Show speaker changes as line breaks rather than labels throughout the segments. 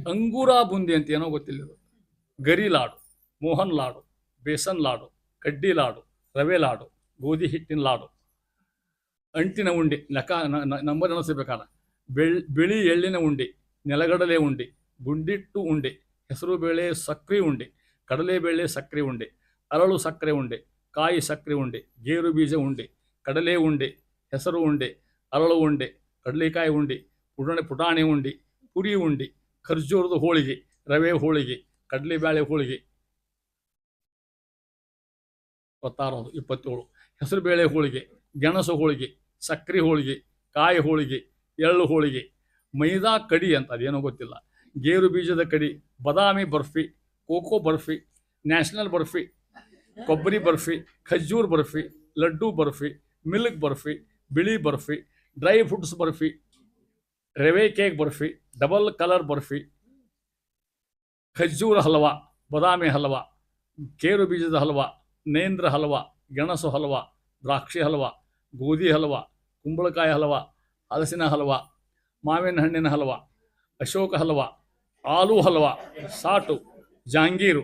ಅಂಗೂರ ಬುಂದಿ ಅಂತ ಏನೋ ಗೊತ್ತಿಲ್ಲ ಇದು ಗರಿ ಲಾಡು ಮೋಹನ್ ಲಾಡು ಬೇಸನ್ ಲಾಡು ಕಡ್ಡಿ ಲಾಡು ರವೆ ಲಾಡು ಗೋಧಿ ಹಿಟ್ಟಿನ ಲಾಡು ಅಂಟಿನ ಉಂಡೆ ಲೆಕ್ಕ ನ- ನ- ನಂಬರ್ ಎಣಿಸಬೇಕಾದ ಬೆಳ್ ಬಿಳಿ ಎಳ್ಳಿನ ಉಂಡೆ ನೆಲಗಡಲೆ ಉಂಡೆ ಗುಂಡಿಟ್ಟು ಉಂಡೆ ಹೆಸರು ಬೇಳೆ ಸಕ್ರೆ ಉಂಡೆ ಕಡಲೆಬೇಳೆ ಸಕ್ಕರೆ ಉಂಡೆ ಅರಳು ಸಕ್ಕರೆ ಉಂಡೆ ಕಾಯಿ ಸಕ್ಕರೆ ಉಂಡೆ ಗೇರು ಬೀಜ ಉಂಡೆ ಕಡಲೆ ಉಂಡೆ ಹೆಸರು ಉಂಡೆ ಅರಳು ಉಂಡೆ ಕಡಲೆಕಾಯಿ ಉಂಡೆ ಪುಟಾಣಿ ಪುಟಾಣಿ ಉಂಡೆ ಪುರಿ ಉಂಡೆ ಖರ್ಜೂರದ ಹೋಳಿಗೆ, ರವೆ ಹೋಳಿಗೆ ಕಡಲೆಬೇಳೆ ಹೋಳಿಗೆ. ಇಪ್ಪತ್ತಾರು ಇಪ್ಪತ್ತೇಳು. ಹೆಸರುಬೇಳೆ ಹೋಳಿಗೆ, ಗೆಣಸು ಹೋಳಿಗೆ, ಸಕ್ಕರೆ ಹೋಳಿಗೆ, ಕಾಯಿ ಹೋಳಿಗೆ, ಎಳ್ಳು ಹೋಳಿಗೆ. ಮೈದಾ ಕಡಿ ಅಂತ ಅದೇನೋ ಗೊತ್ತಿಲ್ಲ. ಗೇರು ಬೀಜದ ಕಡಿ, ಬದಾಮಿ ಬರ್ಫಿ, ಕೋಕೋ ಬರ್ಫಿ, ನ್ಯಾಷನಲ್ ಬರ್ಫಿ, ಕೊಬ್ಬರಿ ಬರ್ಫಿ ಖಜೂರ್ ಬರ್ಫಿ, ಲಡ್ಡು ಬರ್ಫಿ, ಮಿಲ್ಕ್ ಬರ್ಫಿ, ಬಿಳಿ ಬರ್ಫಿ, ಡ್ರೈ ಫ್ರೂಟ್ಸ್ ಬರ್ಫಿ, ರವೆ cake barfi double colour barfi ಖಜ್ಜೂರ halwa ಬಾದಾಮಿ ಹಲ್ವಾ ಕೇರು ಬೀಜದ ಹಲ್ವಾ ನೇಂದ್ರ ಹಲ್ವಾ ಗೆಣಸು ಹಲ್ವಾ ದ್ರಾಕ್ಷಿ ಹಲ್ವಾ ಗೋಧಿ ಹಲ್ವಾ ಕುಂಬಳಕಾಯಿ ಹಲ್ವಾ ಹಲಸಿನ ಹಲ್ವಾ ಮಾವಿನ ಹಣ್ಣಿನ ಹಲ್ವ ಅಶೋಕ ಹಲ್ವಾ ಆಲೂ ಹಲ್ವಾ ಸಾಟು ಜಾಂಗೀರು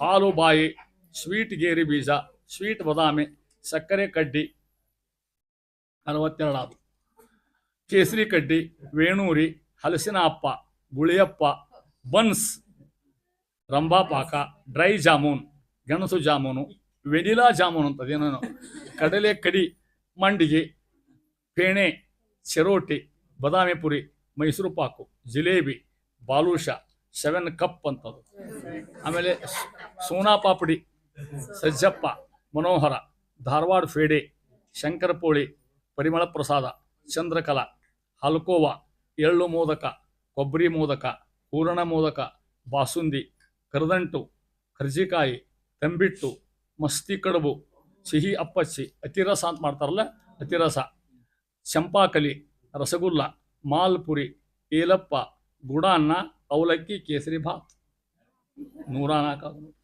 ಹಾಲು ಬಾಯಿ ಸ್ವೀಟ್ ಗೇರಿ ಬೀಜ ಸ್ವೀಟ್ ಬಾದಾಮಿ ಸಕ್ಕರೆ ಕಡ್ಡಿ ಅರವತ್ತೆರಡು ಕೇಸರಿ ಕಡ್ಡಿ ವೇಣೂರಿ ಹಲಸಿನ ಅಪ್ಪ ಗುಳಿಯಪ್ಪ, ಬನ್ಸ್ ರಂಭಾಪಾಕ ಡ್ರೈ ಜಾಮೂನ್, ಗೆಣಸು ಜಾಮೂನು, ವೆನಿಲಾ ಜಾಮೂನು ಅಂತ ಅದೇನೋ ಕಡಲೆ ಕಡಿ, ಮಂಡಿಗೆ, ಪೇಣೆ ಚೆರೋಟಿ ಬದಾಮಿ ಪುರಿ, ಮೈಸೂರು ಪಾಕು, ಜಿಲೇಬಿ, ಬಾಲೂಷ, ಸೆವೆನ್ ಕಪ್ ಅಂತದು ಆಮೇಲೆ ಸೋನಾ ಪಾಪಡಿ ಸಜ್ಜಪ್ಪ, ಮನೋಹರ, ಧಾರವಾಡ ಫೇಡೆ, ಶಂಕರಪೋಳಿ ಪರಿಮಳ ಪ್ರಸಾದ ಚಂದ್ರಕಲಾ, ಹಲ್ಕೋವಾ ಎಳ್ಳು ಮೋದಕ, ಕೊಬ್ಬರಿ ಮೋದಕ, ಹೂರಣ ಮೋದಕ, ಬಾಸುಂದಿ, ಕರದಂಟು, ಕರ್ಜಿಕಾಯಿ, ತಂಬಿಟ್ಟು, ಮಸ್ತಿ ಕಡುಬು, ಸಿಹಿ ಅಪ್ಪಚ್ಚಿ, ಅತಿರಸ ಅಂತ ಮಾಡ್ತಾರಲ್ಲ, ಅತಿರಸ. ಚಂಪಾಕಲಿ, ರಸಗುಲ್ಲ, ಮಾಲ್ಪುರಿ, ಏಲಪ್ಪ, ಗುಡಾನ್ನ, ಅವಲಕ್ಕಿ, ಕೇಸರಿ ಭಾತ್. ನೂರ ನಾಲ್ಕು